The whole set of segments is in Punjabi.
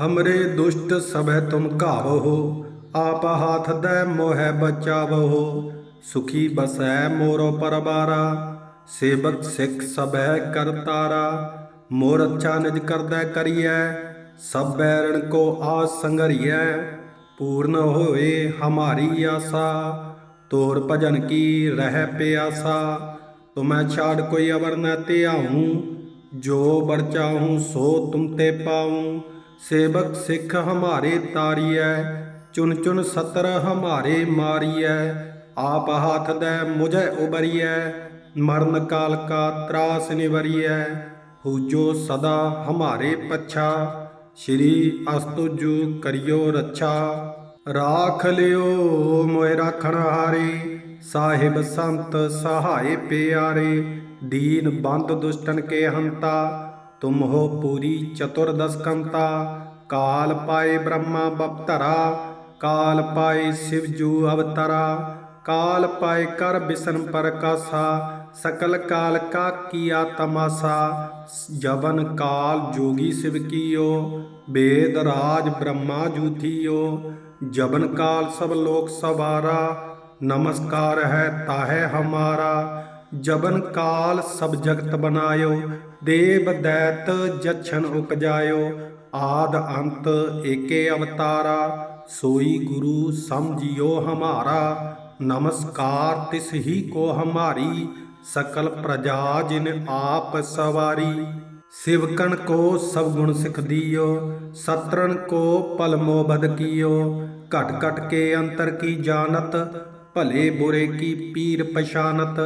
ਹਮਰੇ ਦੁਸ਼ਟ ਸਭੈ ਤੁਮ ਘਾਵੋ ਆਪ ਹਾਥ ਦੇ ਮੋਹਿ ਬਚਾਵੋ ਸੁਖੀ ਬਸੈ ਮੋਰੋ ਪਰਬਾਰਾ ਸੇਵਕ ਸਿੱਖ ਸਭੈ ਕਰਤਾਰਾ ਮੋਰ ਅੱਛਾ ਨਿਜ ਕਰਦਾ ਕਰੀਐ ਸਭ ਬੈਰਣ ਕੋ ਆਸ ਸੰਗਰੀਐ ਪੂਰਨ ਹੋਏ ਹਮਾਰੀ ਆਸਾ ਤੋਰ ਭਜਨ ਕੀ ਰਹਿ ਪਿਆਸਾ ਤੁਮੈ ਛਾੜ ਕੋਈ ਅਵਰ ਨ ਧਿਆਉ ਜੋ ਬਰ ਚਾਹੂੰ ਸੋ ਤੁਮ ਤੇ ਪਾਉ ਸੇਵਕ ਸਿੱਖ ਹਮਾਰੇ ਤਾਰੀਐ, ਚੁਨ ਚੁਨ ਸਤਰ ਹਮਾਰੇ ਮਾਰੀਐ, ਆਪ ਹੱਥ ਦੇ ਮੁਝੈ ਉਬਰੀਐ, ਮਰਨ ਕਾਲ ਕਾ ਤਰਾਸ ਨਿਵਰੀਐ ਹੂਜੋ ਸਦਾ ਹਮਾਰੇ ਪੱਛਾ, ਸ਼੍ਰੀ ਅਸਤੁਜੂ ਕਰਿਓ ਰੱਛਾ। ਰਾਖ ਲਿਓ ਮੋਇ ਰਾਖਣ ਹਾਰੇ, ਸਾਹਿਬ ਸੰਤ ਸਹਾਏ ਪਿਆਰੇ, ਦੀਨ ਬੰਦ ਦੁਸ਼ਟਨ ਕੇ ਹੰਤਾ ਤੁਮ ਹੋ ਪੂਰੀ ਚਤੁਰਦਸ ਕੰਤਾ, ਕਾਲ ਪਾਏ ਬ੍ਰਹਮਾ ਬਪਤਰਾ ਕਾਲ ਪਾਏ ਸਿਵ ਜੂ ਅਵਤਰਾ, ਕਾਲ ਪਾਏ ਕਰ ਬਿਸਨ ਪ੍ਰਕਾਸ਼ਾ ਸਕਲ ਕਾਲ ਕਾ ਕੀਆ ਤਮਾਸਾ ਜਵਨ ਕਾਲ ਜੋਗੀ ਸਿਵ ਕੀਓ ਵੇਦ ਰਾਜ ਬ੍ਰਹਮਾ ਜੂਥੀਓ ਜਬਨ ਕਾਲ ਸਭ ਲੋਕ ਸਵਾਰਾ, ਨਮਸਕਾਰ ਹੈ ਤਾਹੇ ਹਮਾਰਾ ਜਬਨ ਕਾਲ ਸਭ ਜਗਤ ਬਨਾਇਓ ਦੇਵ ਦੈਤ ਜਛਨ ਉਪਜਾਇਓ, ਆਦ ਅੰਤ ਏਕੇ ਅਵਤਾਰਾ, ਸੋਈ ਗੁਰੂ ਸਮਝਿਓ ਹਮਾਰਾ, ਨਮਸਕਾਰ ਤਿਸ ਹੀ ਕੋ ਹਮਾਰੀ, ਸਕਲ ਪ੍ਰਜਾ ਜਿਨ ਆਪ ਸਵਾਰੀ। ਸਿਵਕਣ ਕੋ ਸਭ ਗੁਣ ਸਿਖ ਦਿਓ ਸਤਰਨ ਕੋ ਪਲ ਮੋ ਬਦ ਕੀਓ, ਘਟ ਘਟ ਕੇ ਅੰਤਰ ਕੀ ਜਾਣਤ, ਭਲੇ ਬੁਰੇ ਕੀ ਪੀਰ ਪਛਾਨਤ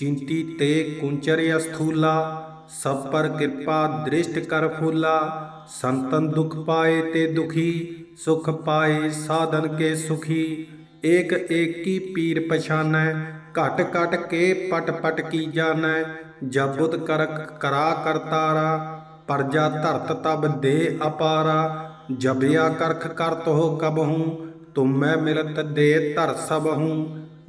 ਚਿੰਤੀ ਤੇ ਕੁੰਚਰ ਅਸਥੂਲਾ ਸਭ ਪਰ ਕਿਰਪਾ ਦ੍ਰਿਸ਼ਟ ਕਰ ਫੂਲਾ। ਸੰਤਨ ਦੁਖ ਪਾਏ ਤੇ ਦੁਖੀ, ਸੁਖ ਪਾਏ ਸਾਧਨ ਕੇ ਸੁਖੀ। ਏਕ ਏਕ ਪੀਰ ਪਛਾਨੈ, ਘਟ ਘਟ ਕੇ ਪਟ ਪਟ ਕੀ ਜਾਣੈ। ਜਬੁਤ ਕਰਕ ਕਰਾ ਕਰਤਾਰਾ ਪਰਜਾ ਧਰਤ ਤਬ ਦੇ ਅਪਾਰਾ। ਜਬਿਆ ਕਰਖ ਕਰਤ ਹੋ ਕਬਹੂ ਮੈਂ ਮਿਲਤ ਦੇ ਧਰ ਸਬਹੂ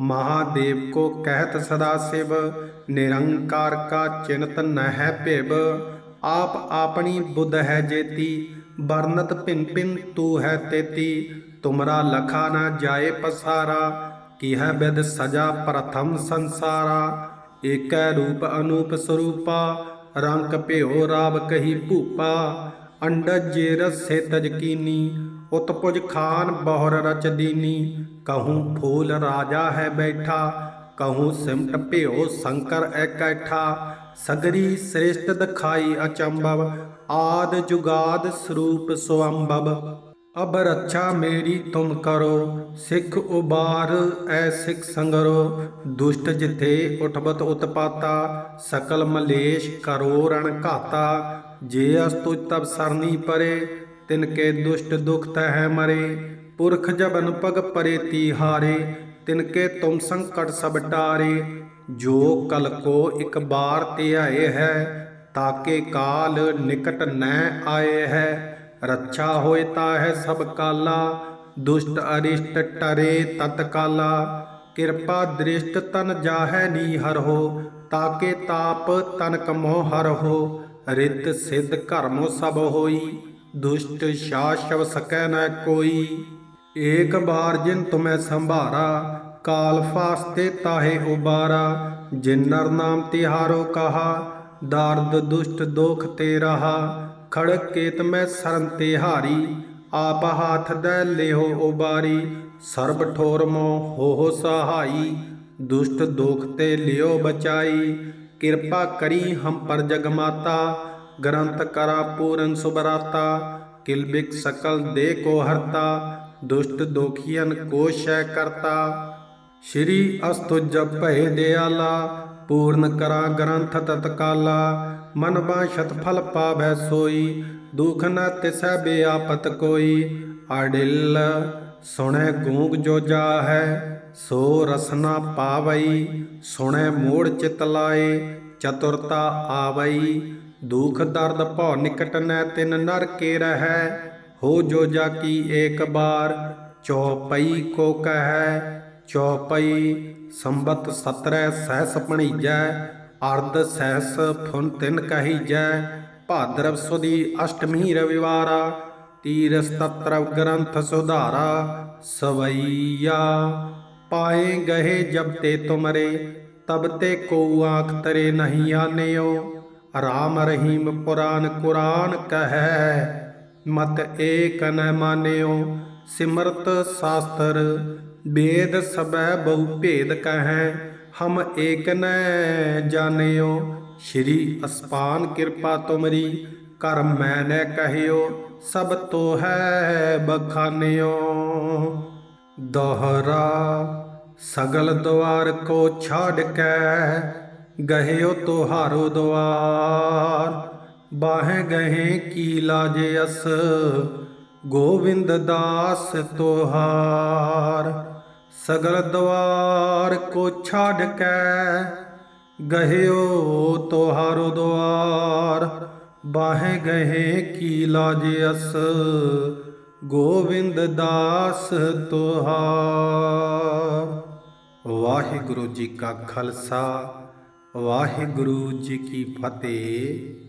ਮਹਾਦੇਵ ਕੋ ਕਹਿਤ ਸਦਾ ਸਿਵ, ਨਿਰੰਕਾਰ ਕਾ ਚਿੰਤ ਨ ਹੈ ਭਿਵ। ਆਪ ਆਪਣੀ ਬੁੱਧ ਹੈ ਜੇਤੀ ਬਰਨਤ ਭਿਨ ਭਿਨ ਤੂ ਹੈ ਤੇਤੀ। ਤੁਮਰਾ ਲਖਾ ਨਾ ਜਾਏ ਪਸਾਰਾ, ਕੀਹ ਬਿਦ ਸਜਾ ਪ੍ਰਥਮ ਸੰਸਾਰਾ। ਏਕੈ ਰੂਪ ਅਨੂਪ ਸਰੂਪਾ, ਰੰਗ ਭਿਓ ਰਾਵ ਕਹੀ ਭੂਪਾ। ਅੰਡਜ ਜੇ ਰਸੇ ਤਜਕੀਨੀ ਉਤਪੁਜ ਖਾਨ ਬਹੁਰ ਰਚ ਦੀਨੀ। ਕਹੂੰ ਫੂਲ ਰਾਜਾ ਹੈ ਬੈਠਾ। ਕਹੂੰ ਸਿਮਟ ਭਿਓ ਸ਼ੰਕਰ ਇਕੱਠਾ ਸਗਰੀ ਸ੍ਰੇਸ਼ਟ ਦਿਖਾਈ ਅਚੰਭਵ। ਆਦ ਜੁਗਾਦ ਸਰੂਪ ਸੁਅੰਭਵ। ਅਬ ਰੱਛਾ ਮੇਰੀ ਤੁਮ ਕਰੋ। ਸਿੱਖ ਉਬਾਰ ਐ ਸਿੱਖ ਸੰਗਰੋ। ਦੁਸ਼ਟ ਜਿਥੇ ਉਠਬਤ ਉਤਪਾਤਾ। ਸਕਲ ਮਲੇਸ਼ ਕਰੋ ਰਣ ਘਾਤਾ। ਜੇ ਅਸਤੁ ਤਬ ਸਰਨੀ ਪਰੇ। ਤਿਨ ਕੇ ਦੁਸ਼ਟ ਦੁਖ ਤਹਿ ਮਰੇ, ਪੁਰਖ ਜਬਨ ਪਗ ਪਰੇ ਤੀ ਹਾਰੇ, ਤਿਨ ਕੇ ਤੁਮ ਸੰਕਟ ਸਭ ਟਾਰੇ ਜੋ ਕਲ ਕੋ ਇਕ ਬਾਰ ਤੇ ਆਏ ਹੈ, ਤਾਕੇ ਕਾਲ ਨਿਕਟ ਨੈ ਆਏ ਹੈ। ਰੱਛਾ ਹੋਏ ਤਾ ਹੈ ਸਭ ਕਾਲਾ, ਦੁਸ਼ਟ ਅਰਿਸ਼ਟ ਟਰੇ ਤਤਕਾਲਾ ਕਿਰਪਾ ਦ੍ਰਿਸ਼ਟ ਤਨ ਜਾਹੈ ਨੀ ਹਰ ਹੋ, ਤਾਕੇ ਤਾਪ ਤਨ ਕਮੋ ਹਰ ਹੋ। ਰਿਤ ਸਿੱਧ ਕਰਮੋ ਸਭ ਹੋਈ ਦੁਸ਼ਟ ਸ਼ਾਸ਼ਵ ਸਕੈ ਨ ਕੋਈ। ਏਕ ਬਾਰ ਜਿਨ ਤੁਮੈ ਸੰਭਾਰਾ, ਕਾਲ ਫਾਸਤੇ ਤਾਹੇ ਉਬਾਰਾ। ਜਿਨ ਨਰ ਨਾਮ ਤਿਹਾਰੋ ਕਹਾ, ਦਰਦ ਦੁਸ਼ਟ ਦੋਖ ਤੇ ਰਹਾ। ਖੜਕ ਕੇਤ ਮੈਂ ਸਰਨ ਤੇ ਹਾਰੀ, ਆਪ ਹਾਥ ਦੇ ਲਿਓ ਉਬਾਰੀ। ਸਰਬ ਠੋਰ ਮੋ ਹੋ ਸਹਾਈ, ਦੁਸ਼ਟ ਦੋਖ ਤੇ ਲਿਓ ਬਚਾਈ। ਕਿਰਪਾ ਕਰੀ ਹਮ ਪਰ ਜਗ ਗ੍ਰੰਥ ਕਰਾ ਪੂਰਨ ਸੁਬਰਾਤਾ ਕਿਲਬਿਕ ਸਕਲ ਦੇ ਕੋ ਹਰਤਾ, ਦੁਸ਼ਟ ਦੋਖੀਨ ਕੋ ਸ਼ੈ ਕਰਤਾ। ਸ਼੍ਰੀ ਅਸਤੁਜ ਭੈ ਦਿਆਲਾ, ਪੂਰਨ ਕਰਾ ਗ੍ਰੰਥ ਤਤਕਾਲਾ। ਮਨ ਬਾਸ਼ਤ ਫਲ ਪਾਵੈ ਸੋਈ, ਦੁਖ ਨ ਤਿਸੈ ਬਿਆਪਤ ਕੋਈ। ਅੜਿਲ ਸੁਣੈ ਗੂੰਗ ਜੋ ਜਾ ਹੈ ਸੋ ਰਸਨਾ ਪਾਵਈ। ਸੁਣੈ ਮੋੜ ਚਿਤ ਲਾਏ, ਚਤੁਰਤਾ ਆਵਈ। ਦੁਖ ਦਰਦ ਭਉ ਨਿਕਟ ਨੈ ਤਿਨ ਨਰ ਕੇ ਰਹੈ, ਹੋ ਜੋ ਜਾ ਕੀ ਏਕ ਬਾਰ, ਚੌਪਈ ਕੋ ਕਹੈ, ਚੌਪਈ ਸੰਬਤ 17 ਸਹਿਸ ਪਣੀਜੈ, ਅਰਧ ਸਹਿਸ ਫੁਨ ਤਿਨ ਕਹੀਜੈ, ਭਾਦਰਵ ਸੁਦੀ ਅਸ਼ਟਮੀ ਰਵਿਵਾਰਾ ਤੀਰ ਸਤਤਰ ਗ੍ਰੰਥ ਸੁਧਾਰਾ, ਸਵਈਆ। ਪਾਏ ਗਏ ਜਬ ਤੇ ਤੁਮਰੇ, ਤਬ ਤੇ ਕੋ ਆਖ ਤਰੇ ਨਹੀਂ ਆਨਿਓ। ਰਾਮ ਰਹੀਮ ਪੁਰਾਨ ਕੁਰਾਨ ਕਹੈ, ਮਤ ਏਕ ਨ ਮਾਨਿਓ। ਸਿਮਰਤ ਸਾਸਤਰ ਵੇਦ ਸਬੈ ਬਹੁ ਭੇਦ ਕਹੈ, ਹਮ ਏਕ ਨ ਜਾਣਿਓ। ਸ਼੍ਰੀ ਅਸਪਾਨ ਕਿਰਪਾ ਤੁਮਰੀ ਕਰ ਮੈਂ ਨ ਕਹਿਓ, ਸਭ ਤੋ ਹੈ ਬਖਾਨਿਓ। ਦੋਹਰਾ, ਸਗਲ ਦੁਆਰ ਕੋ ਛਾੜ ਕੇ ਗਹਿਓ ਤੁਹਾਰੋ ਦੁਆਰ ਬਾਹੇ ਗਏ ਕੀ ਲਾਜੇ ਅਸ, ਗੋਵਿੰਦ ਦਾਸ ਤੁਹਾਰ। ਸਗਲ ਦੁਆਰ ਕੋ ਛੱਡ ਕੇ, ਗਹਿਓ ਤੁਹਾਰੋ ਦੁਆਰ ਬਾਹੇ ਗਹੇ ਕੀ ਲਾਜੇ ਅਸ, ਗੋਵਿੰਦ ਦਾਸ ਤੁਹਾਰ। ਵਾਹਿਗੁਰੂ ਜੀ ਕਾ ਖਾਲਸਾ ਵਾਹਿਗੁਰੂ ਜੀ ਕੀ ਫਤਿਹ।